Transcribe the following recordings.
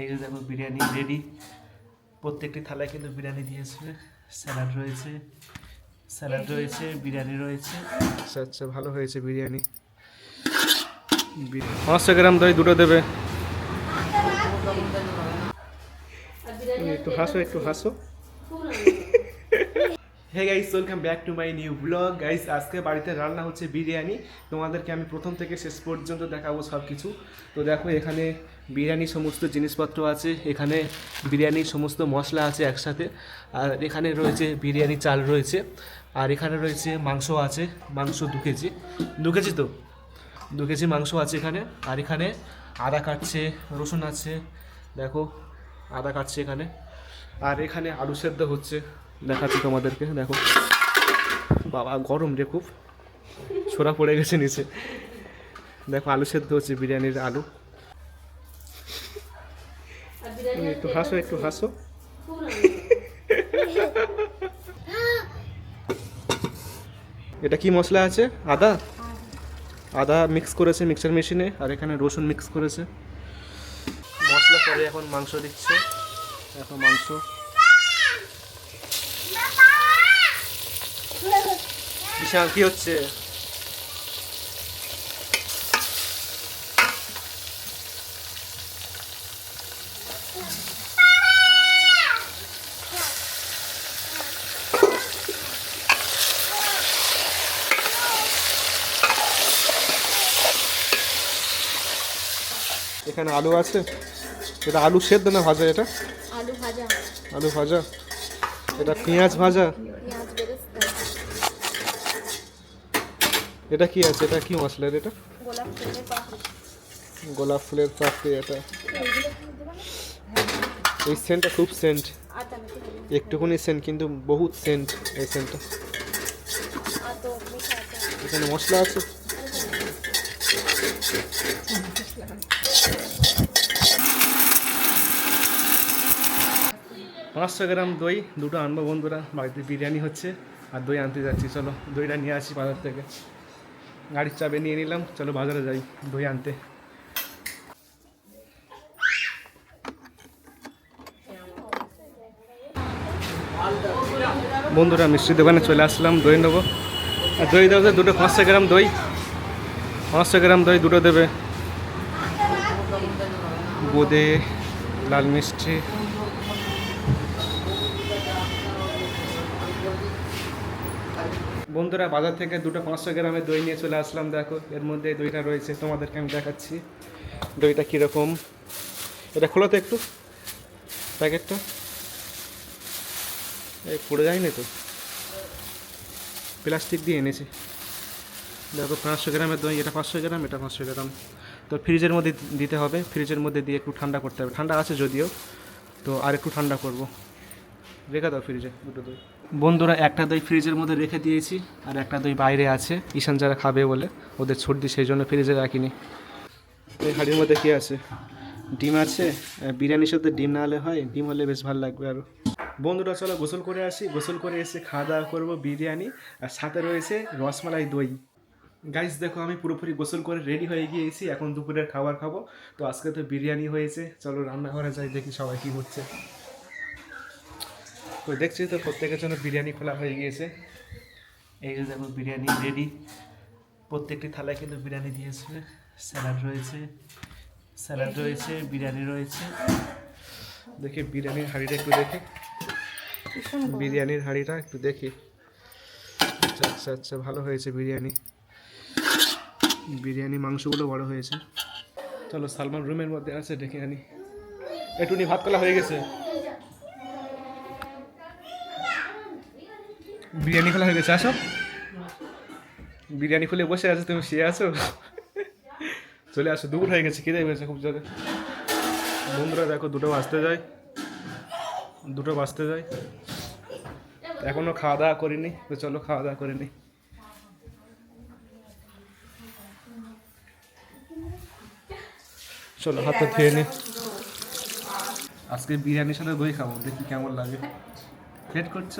এই যে দেখো বিরিয়ানি রেডি প্রত্যেকটি থালায় কিন্তু বিরিয়ানি দিয়েছে স্যালাড রয়েছে স্যালাড রয়েছে বিরিয়ানি রয়েছে। আচ্ছা আচ্ছা ভালো হয়েছে বিরিয়ানি। পাঁচশো গ্রাম দই দুটো দেবে। একটু হাসো একটু হাসো। Hey guys welcome back to my new blog guys আজকে বাড়িতে রান্না হচ্ছে বিরিয়ানি। তোমাদেরকে আমি প্রথম থেকে শেষ পর্যন্ত দেখাবো সব কিছু তো দেখো, এখানে বিরিয়ানি সমস্ত জিনিসপত্র আছে। এখানে বিরিয়ানির সমস্ত মশলা আছে একসাথে। আর এখানে রয়েছে বিরিয়ানি চাল রয়েছে। আর এখানে রয়েছে মাংস আছে। মাংস দু কেজি। দু কেজি তো? দু কেজি মাংস আছে এখানে। আর এখানে আদা কাটছে, রসুন আছে। দেখো, আদা কাটছে এখানে। আর এখানে আলু সেদ্ধ হচ্ছে। দেখাচ্ছি তোমাদেরকে দেখো। বাবা গরম রে খুব। ছোড়া পড়ে গেছে নিচে। দেখো আলু সেদ্ধ হচ্ছে বিরিয়ানির আলু। একটু হাসো একটু হাসো। এটা কি মশলা আছে? আদা? আদা মিক্স করেছে মিক্সার মেশিনে আর এখানে রসুন মিক্স করেছে। মশলা পরে এখন মাংস দিচ্ছে। এখন মাংস বিশাল কি হচ্ছে? এখানে আলু আছে। এটা আলু সেদ্ধ না ভাজা এটা? আলু ভাজা। আলু ভাজা। এটা পেঁয়াজ ভাজা পেঁয়াজ বেরেস্তা এটা কি আছে? এটা কি মশলা এটা? গোলাপ ফুলের পাপড়ি। গোলাপ ফুলের পাপড়ি এটা। এই সেন্টটা খুব সেন্ট আর টমেটো একটুকুনি সেন্ট কিন্তু বহুত সেন্ট এই সেন্টটা এখানে মশলা আছে? পাঁচশো গ্রাম দই দুটো আনব বন্ধুরা। বাড়িতে বিরিয়ানি হচ্ছে আর দই আনতে যাচ্ছি। চলো দইটা নিয়ে আসি বাজার থেকে। গাড়ির চাবি নিয়ে নিলাম। চলো বাজারে যাই, দই আনতে। বন্ধুরা মিষ্টির দোকানে চলে আসলাম, দই নেব। আর দই দেবে দুটো পাঁচশো গ্রাম দই। পাঁচশো গ্রাম দই দুটো দেবে। বোঁদে, লাল মিষ্টি। বন্ধুরা, বাজার থেকে দুটো পাঁচশো গ্রামের দই নিয়ে চলে আসলাম, দেখো। এর মধ্যে দইটা রয়েছে, তোমাদেরকে আমি দেখাচ্ছি। দইটা কীরকম? এটা খোলো তো একটু, প্যাকেটটা। এই পড়ে যায়নি তো? প্লাস্টিক দিয়ে এনেছি। দেখো, পাঁচশো গ্রামের দই, এটা পাঁচশো গ্রাম, এটা পাঁচশো গ্রাম। তো ফ্রিজের মধ্যে দিতে হবে, ফ্রিজের মধ্যে দিয়ে একটু ঠান্ডা করতে হবে। ঠান্ডা আছে যদিও, তো আর একটু ঠান্ডা করব। রেখে দাও ফ্রিজে দুটো দই। বন্ধুরা একটা দই ফ্রিজের মধ্যে রেখে দিয়েছি আর একটা দই বাইরে আছে। ঈশান যারা খাবে বলে ওদের সর্দি সেই জন্য ফ্রিজে রাখিনি। এই হাড়ির মধ্যে কী আছে? ডিম আছে বিরিয়ানির সাথে ডিম না হলে হয় ডিম হলে বেশ ভালো লাগবে আরও বন্ধুরা চলো গোসল করে আসি। গোসল করে এসে খাওয়া দাওয়া করব বিরিয়ানি আর সাথে রয়েছে রসমালাই দই। গাইস দেখো আমি পুরোপুরি গোসল করে রেডি হয়ে গিয়েছি। এখন দুপুরের খাবার খাব। তো আজকে তো বিরিয়ানি হয়েছে। চলো রান্নাঘরে যাই দেখি সবাই কী হচ্ছে তো দেখছি তো প্রত্যেকের জন্য বিরিয়ানি খোলা হয়ে গিয়েছে। এই যে বিরিয়ানি রেডি প্রত্যেকটি থালায় কিন্তু বিরিয়ানি দিয়েছে স্যালাড রয়েছে স্যালাড রয়েছে, বিরিয়ানি রয়েছে। দেখি বিরিয়ানির হাঁড়িটা একটু দেখি। বিরিয়ানির হাঁড়িটা একটু দেখি। আচ্ছা আচ্ছা আচ্ছা ভালো হয়েছে বিরিয়ানি। বিরিয়ানি মাংসগুলো বড় হয়েছে। চলো সালমান রুমের মধ্যে আছে ডেকে আনি। একটুনি ভাত কলা হয়ে গেছে? বিরিয়ানি খোলা হয়ে গেছে, আসো। বিরিয়ানি খুলে বসে আছো, তুমি শুয়ে আছো? চলে আসো, দুপুর হয়ে গেছে, খিদে হয়েছে খুব জোরে। বন্ধুরা, দেখো, দুটো বাজতে যায়। দুটো বাজতে যায়। এখনও খাওয়া দাওয়া করিনি, তো চলো খাওয়া দাওয়া করে নিই। চলো হাতে ধুয়ে নি আজকে বিরিয়ানির সাথে দই খাব, দেখি কেমন লাগে। ফেট করছ?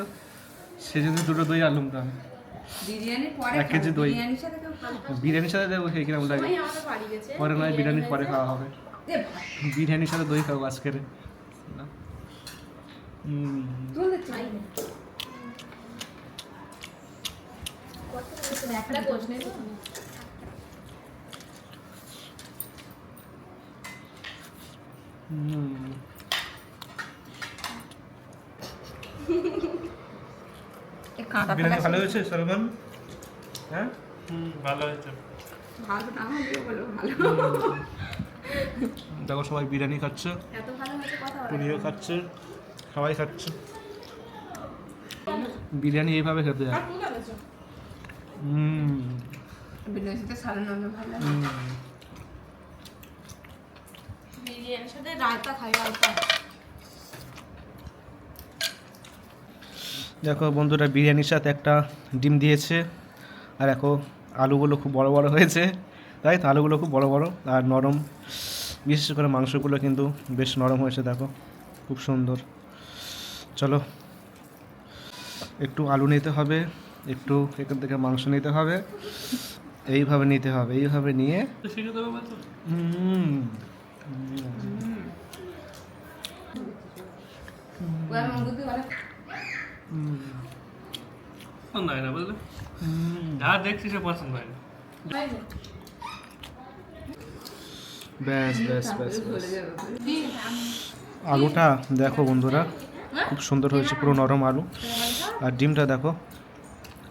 সেজন্য দুটো দই আলুম আমি বিরিয়ানির পরে এক কেজি দই। বিরিয়ানির সাথে বিরিয়ানির সাথে দেবো সেই কীরকম লাগে। পরে নয় বিরিয়ানির পরে খাওয়া হবে। বিরিয়ানির সাথে দই খাব আজকের। না। হুম, তুল দে, চাই না। একটা কোচ নেই তো? হুম। এ কাঁটা বিরিয়ানি ভালো হয়েছে সলমান হ্যাঁ? হুম ভালো হয়েছে। ভালো না হলেও ভালো। দেখো সবাই বিরিয়ানি খাচ্ছে। এত ভালো হয়েছে কথা বলা। পুনিও খাচ্ছে সবাই খাচ্ছে। বিরিয়ানি এইভাবে খেতে হয়। হুম। ভালো হুম। বিরিয়ানির সাথে রায়তা খাই রায়তা। দেখো বন্ধুরা বিরিয়ানির সাথে একটা ডিম দিয়েছে। আর দেখো আলুগুলো খুব বড় বড় হয়েছে। তাই তো? আলুগুলো খুব বড় বড় আর নরম। বিশেষ করে মাংসগুলো কিন্তু বেশ নরম হয়েছে দেখো। খুব সুন্দর। চলো একটু আলু নিতে হবে একটু এখান থেকে মাংস নিতে হবে। এইভাবে নিতে হবে এইভাবে নিয়ে হুম ওরা আমার বুদ্ধি ভালো পছন্দ হয় না বুঝলে? যা দেখছি সে পছন্দ হয় না। ব্যাস ব্যাস ব্যাস ব্যাস। আলুটা দেখো বন্ধুরা খুব সুন্দর হয়েছে পুরো নরম আলু। আর ডিমটা দেখো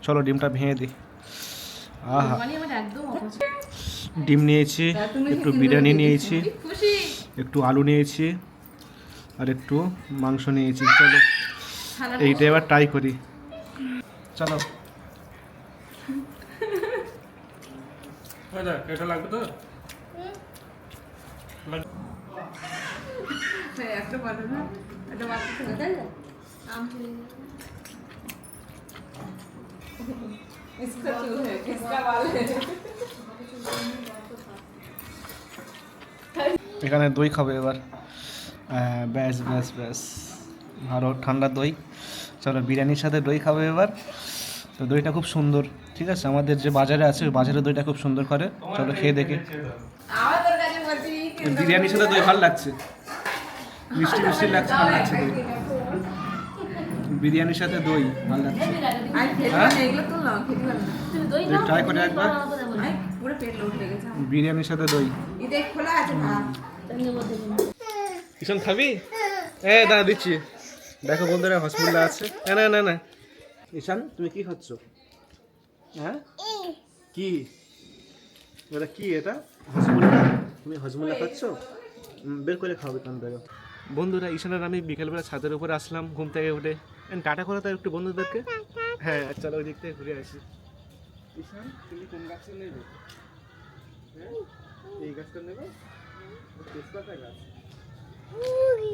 চলো ডিমটা ভেঙে দিই। আহা। মানে ডিম নিয়েছি একটু বিরিয়ানি নিয়েছি একটু আলু নিয়েছি আর একটু মাংস নিয়েছি। চলো। এইটা এবার ট্রাই করি চলো ওই দেখ, এটা লাগবে তো লাগ- হ্যাঁ, একটা পারো না একটা বাচ্চা ছেলে তাই না আম চলে इसका चूल है किसका बाल है এখানে দই খাবো এবার হ্যাঁ, ব্যাস ব্যাস ব্যাস আরও ঠান্ডা দই। চলো বিরিয়ানির সাথে দই খাব এবার। তো দইটা খুব সুন্দর ঠিক আছে? আমাদের যে বাজারে আছে ওই বাজারে দইটা খুব সুন্দর করে। চলো খেয়ে দেখি। বিরিয়ানির সাথে দই ভালো লাগছে। মিষ্টি মিষ্টি লাগছে ভালো লাগছে দই। বিরিয়ানির সাথে দই ভালো লাগছে। আই খেতে হ্যাঁ? পারি না, এগুলো তো না খেতে পারি না। তুমি দই দই খাও try করে একবার। বিরিয়ানির সাথে দই। এটা খোলা আছে ভাত। তুমি মধ্যে দিন কিষণ খাবি? এ দাঁড়া দিচ্ছি। দেখো বন্ধুরা হসপিটালে আছে। না না না না। ঈশান, তুমি কি খাচ্ছ? হ্যাঁ? কি? এটা কি এটা? হজমুল্লা তুমি হজমুল্লা খাচ্ছ? বের করে খাবে কান থেকে বন্ধুরা ঈশানের আমি বিকেলবেলা ছাদের উপরে আসলাম, ঘুম থেকে উঠে। টাটা করে দাও একটু বন্ধুদেরকে। হ্যাঁ চলো ওই দিক থেকে ঘুরে আসি। ঈশান, তুমি কোন গাছটা নেবে? হ্যাঁ? এই গাছটা নেবে? তেজপাতা গাছ।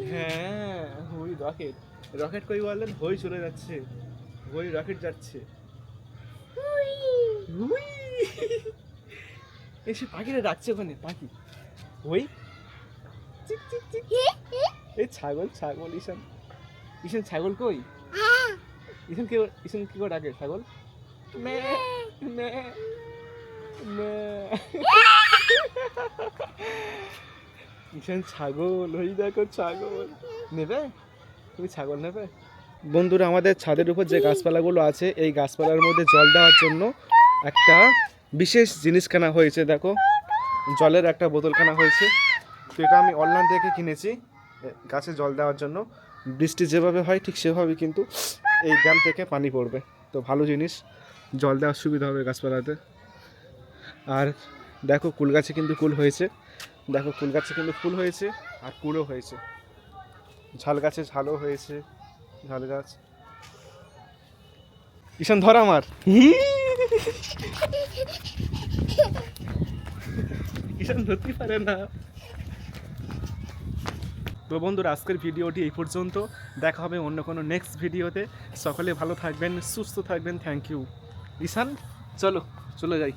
হ্যাঁ ওই রকেট। রকেট কই বললেন হই চলে যাচ্ছে। ওই রকেট যাচ্ছে। হুই। এসে পাখিরা ডাকছে ওখানে পাখি। ওই চিক চিক চিক। এই ছাগল ছাগল ঈশান। ঈশান ছাগল কই? ঈশান কে ঈশান কি করে ডাকে? ছাগল? মে। মে। মে। ঈশান ছাগল, ওই দেখো ছাগল। নেবে? তুমি ছাগল নেবে? বন্ধুরা, আমাদের ছাদের উপর যে গাছপালাগুলো আছে, এই গাছপালার মধ্যে জল দেওয়ার জন্য একটা বিশেষ জিনিস কেনা হয়েছে, দেখো। জলের একটা বোতল কেনা হয়েছে। তো এটা আমি অনলাইন থেকে কিনেছি, গাছে জল দেওয়ার জন্য। বৃষ্টি যেভাবে হয়, ঠিক সেভাবে কিন্তু এই ড্যাম থেকে পানি পড়বে। তো ভালো জিনিস, জল দেওয়ার সুবিধা হবে গাছপালাতে। আর দেখো, কুল গাছে কিন্তু কুল হয়েছে। দেখো, ফুল গাছে কিন্তু ফুল হয়েছে আর কুলও হয়েছে। ঝাল গাছে ঝালও হয়েছে, ঝাল গাছ। ঈশান, ধর আমার। ঈশান ধরতে পারে না। তো বন্ধুরা, আজকের ভিডিওটি এই পর্যন্ত। দেখা হবে অন্য কোনো নেক্সট ভিডিওতে। সকলে ভালো থাকবেন, সুস্থ থাকবেন। থ্যাংক ইউ ঈশান, চলো, চলে যাই।